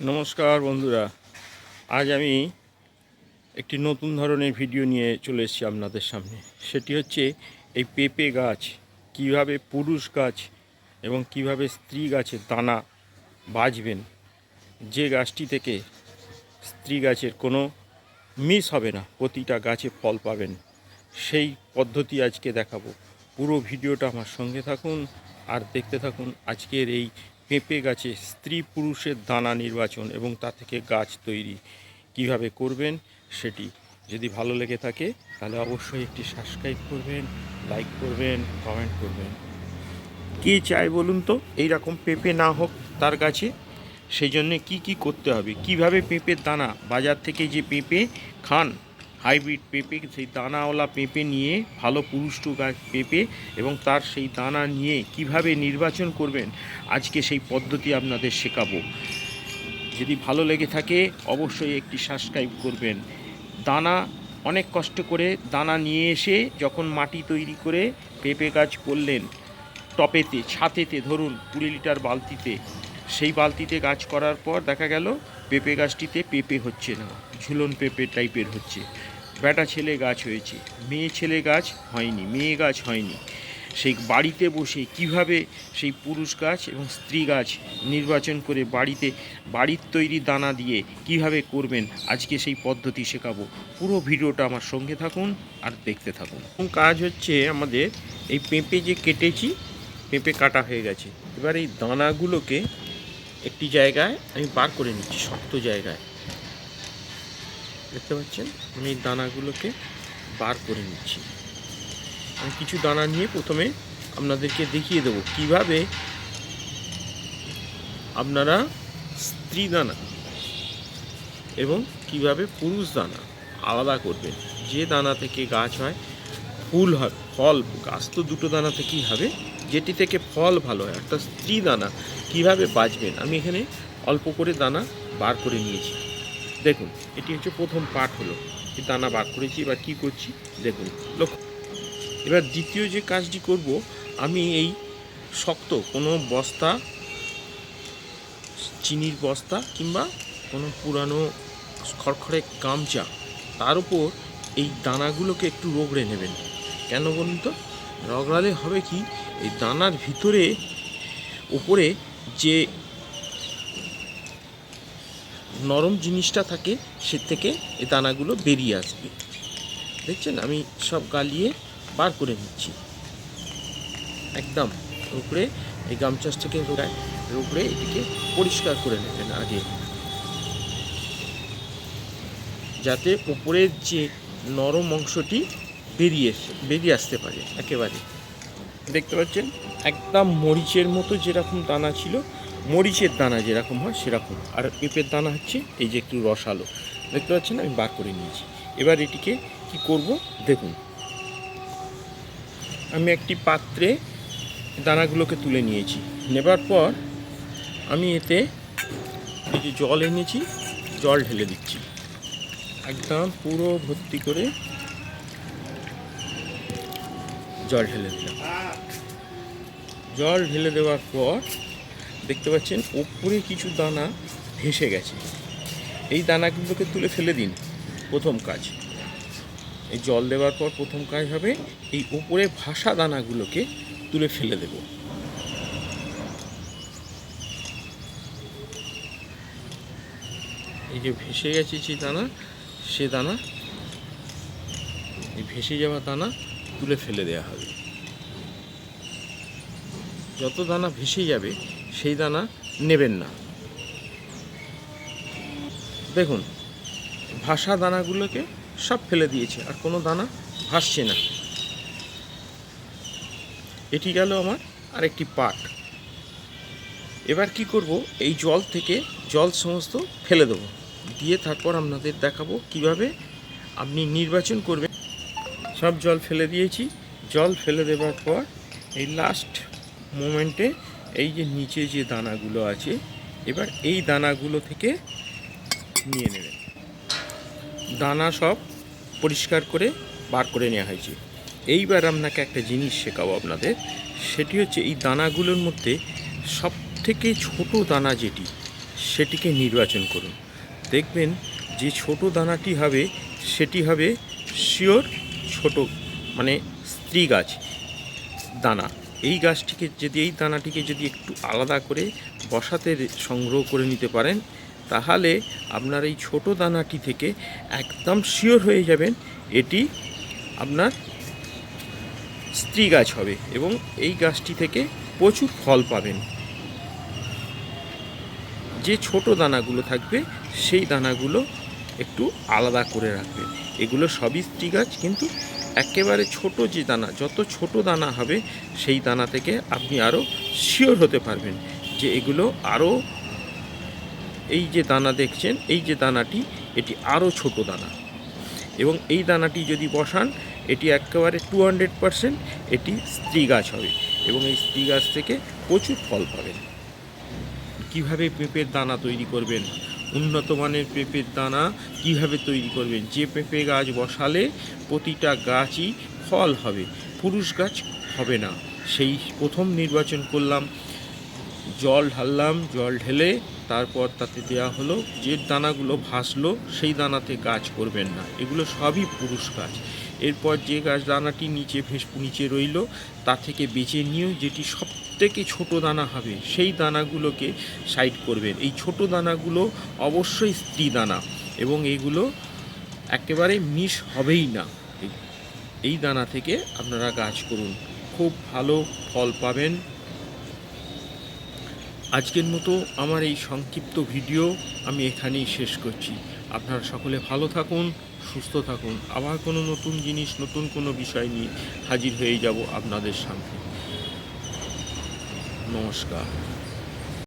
নমস্কার বন্ধুরা। আজ আমি একটি নতুন ধরনের ভিডিও নিয়ে চলে এসেছি আপনাদের সামনে। সেটি হচ্ছে এই পেঁপে গাছ, কীভাবে পুরুষ গাছ এবং কীভাবে স্ত্রী গাছের দানা বাজবেন যে গাছটি থেকে স্ত্রী গাছের কোনো মিস হবে না, প্রতিটা গাছে ফল পাবেন, সেই পদ্ধতি আজকে দেখাবো। পুরো ভিডিওটা আমার সঙ্গে থাকুন আর দেখতে থাকুন আজকের এই পেঁপে গাছে স্ত্রী পুরুষের দানা নির্বাচন এবং তা থেকে গাছ তৈরি কীভাবে করবেন সেটি যদি ভালো লেগে থাকে, তাহলে অবশ্যই একটি সাবস্ক্রাইব করবেন লাইক করবেন কমেন্ট করবেন। কে চায় বলুন তো? এই রকম পেঁপে না হোক তার কাছে সেই জন্যে কী কী করতে হবে? কীভাবে পেঁপের দানা বাজার থেকে যে পেঁপে খান হাইব্রিড পেঁপে, সেই দানাওয়ালা পেঁপে নিয়ে, ভালো পুরুষ্টু গাছ পেঁপে এবং তার সেই দানা নিয়ে কীভাবে নির্বাচন করবেন, আজকে সেই পদ্ধতি আপনাদের শেখাবো। যদি ভালো লেগে থাকে, অবশ্যই একটি সাবস্ক্রাইব করবেন। দানা, অনেক কষ্ট করে দানা নিয়ে এসে যখন মাটি তৈরি করে পেঁপে গাছ করলেন, টপেতে, ছাতেতে, ধরুন কুড়ি লিটার বালতিতে, সেই বালতিতে গাছ করার পর দেখা গেল, পেঁপে গাছটিতে পেঁপে হচ্ছে না, ঝুলন পেঁপে টাইপের হচ্ছে। বেটা ছেলে গাছ হয়েছে, মেয়ে ছেলে গাছ হয়নি, মেয়ে গাছ হয়নি। সেই বাড়িতে বসে কীভাবে সেই পুরুষ গাছ এবং স্ত্রী গাছ নির্বাচন করে বাড়িতে, বাড়ির তৈরি দানা দিয়ে কীভাবে করবেন, আজকে সেই পদ্ধতি শেখাবো। পুরো ভিডিওটা আমার সঙ্গে থাকুন আর দেখতে থাকুন। কাজ হচ্ছে আমাদের এই পেঁপে যে কেটেছি, পেঁপে কাটা হয়ে গেছে। এবার এই দানাগুলোকে একটি জায়গায় আমি বার করে নিচ্ছি, শক্ত জায়গায়। দেখতে পাচ্ছেন? আমি এই দানাগুলোকে বার করে নিচ্ছি। আমি কিছু দানা নিয়ে প্রথমে আপনাদেরকে দেখিয়ে দেবো। কীভাবে আপনারা স্ত্রী দানা এবং কীভাবে পুরুষ দানা আলাদা করবেন। যে দানা থেকে গাছ হয়, ফুল হয়, ফল, গাছ তো দুটো দানা থেকেই হবে। যেটি থেকে ফল ভালো হয়, অর্থাৎ স্ত্রী দানা কীভাবে বাঁচবেন? আমি এখানে অল্প করে দানা বার করে নিয়েছি। দেখুন, এটি হচ্ছে প্রথম পার্ট হলো। এই দানা বার করেছি, এবার কি করছি? দেখুন, লক্ষ্য। এবার দ্বিতীয় যে কাজটি করব, আমি এই শক্ত কোনো বস্তা, চিনির বস্তা কিংবা কোনো পুরানো খড়খড়ে গামছা, তার উপর এই দানাগুলোকে একটু রগড়ে নেবেন। কেন বলুন তো? রগড়ালে হবে কি? এই দানার ভিতরে, উপরে যে নরম জিনিসটা থাকে, সে থেকে এই দানাগুলো বেরিয়ে আসবে। দেখছেন? আমি সব গালিয়ে বার করে নিচ্ছি। একদম রুগড়ে এই গামচাস থেকে রোগায় রুগড়ে এটিকে পরিষ্কার করে নেবেন আগে। যাতে উপরের যে নরম অংশটি বেরিয়ে বেরিয়ে আসতে পারে, একেবারে। দেখতে পাচ্ছেন? একদম মরিচের মতো যেরকম দানা ছিল মরিচের দানা যেরকম হয়, সেরকম। আর পেঁপের দানা হচ্ছে এই যে একটু রসালো। দেখতে পাচ্ছেন? আমি বার করে নিয়েছি। এবার এটিকে কি করব? দেখুন। আমি একটি পাত্রে দানাগুলোকে তুলে নিয়েছি। নেবার পর আমি এতে এই যে জল এনেছি, জল ঢেলে দিচ্ছি। একদম পুরো ভর্তি করে জল ঢেলে দিলাম। জল ঢেলে দেওয়ার পর দেখতে পাচ্ছেন, ওপরে কিছু দানা ভেসে গেছে। এই দানাগুলোকে তুলে ফেলে দিন, প্রথম কাজ। এই জল দেওয়ার পর প্রথম কাজ হবে, এই ওপরে ভাসা দানাগুলোকে তুলে ফেলে দেব। এই যে ভেসে গেছে যে দানা, সে দানা, এই ভেসে যাওয়া দানা তুলে ফেলে দেওয়া হবে। যত দানা ভেসে যাবে সেই দানা নেবেন না। দেখুন, ভাসা দানাগুলোকে সব ফেলে দিয়েছে, আর কোনো দানা ভাসছে না। এটি গেল আমার আরেকটি পাট। এবার কি করব? এই জল থেকে জল সমস্ত ফেলে দেবো। দিয়ে তারপর আপনাদের দেখাবো কীভাবে আপনি নির্বাচন করবেন। সব জল ফেলে দিয়েছি। জল ফেলে দেওয়ার পর এই লাস্ট মোমেন্টে এই যে নিচে যে দানাগুলো আছে, এবার এই দানাগুলো থেকে নিয়ে নেবেন। দানা সব পরিষ্কার করে বার করে নেওয়া হয়েছে। এইবার আপনাকে একটা জিনিস শেখাবো আপনাদের। সেটি হচ্ছে এই দানাগুলোর মধ্যে সব থেকে ছোট দানা যেটি, সেটিকে নির্বাচন করুন। দেখবেন যে ছোট দানাটি হবে, সেটি হবে শিওর ছোট মানে স্ত্রী গাছ দানা। এই গাছটিকে যদি, এই দানাটিকে যদি একটু আলাদা করে বসাতে সংগ্রহ করে নিতে পারেন, তাহলে আপনার এই ছোট দানাটি থেকে একদম শিওর হয়ে যাবেন এটি আপনার স্ত্রী গাছ হবে এবং এই গাছটি থেকে প্রচুর ফল পাবেন। যে ছোট দানাগুলো থাকবে, সেই দানাগুলো একটু আলাদা করে রাখবেন। এগুলো সবই স্ত্রী গাছ, কিন্তু একেবারে ছোট যে দানা, যত ছোট দানা হবে, সেই দানা থেকে আপনি আরও শিওর হতে পারবেন যে এগুলো আরও এই যে দানা দেখছেন, এই যে দানাটি, এটি আরও ছোট দানা। এবং এই দানাটি যদি বসান, এটি একেবারে টু হান্ড্রেড এটি স্ত্রী গাছ হবে এবং এই স্ত্রী গাছ থেকে প্রচুর ফল পাবেন। কীভাবে পেঁপের দানা তৈরি করবেন? উন্নত মানের পেঁপের দানা কীভাবে তৈরি করবেন যে পেঁপে গাছ বসালে প্রতিটা গাছই ফল হবে, পুরুষ গাছ হবে না। সেই প্রথম নির্বাচন করলাম, জল ঢাললাম, জল ঢেলে তারপর তাতে দেওয়া হলো যে দানাগুলো ভাসলো, সেই দানাতে গাছ করবেন না। এগুলো সবই পুরুষ গাছ। এরপর যে গাছ দানাটি নিচে ভেস নিচে রইল, তা থেকে বেছে নিয়েও যেটি সব থেকে ছোট দানা হবে। সেই দানাগুলোকে সাইড করবেন। এই ছোট দানাগুলো অবশ্যই স্ত্রী দানা এবং এগুলো একেবারে মিস হবেই না। এই দানা থেকে আপনারা গাছ করুন। খুব ভালো ফল পাবেন। আজকের মতো আমার এই সংক্ষিপ্ত ভিডিও আমি এখানেই শেষ করছি। আপনারা সকলে ভালো থাকুন, সুস্থ থাকুন। আবার কোনো নতুন জিনিস, নতুন কোনো বিষয় নিয়ে হাজির হয়ে যাব আপনাদের সামনে। নমস্কার।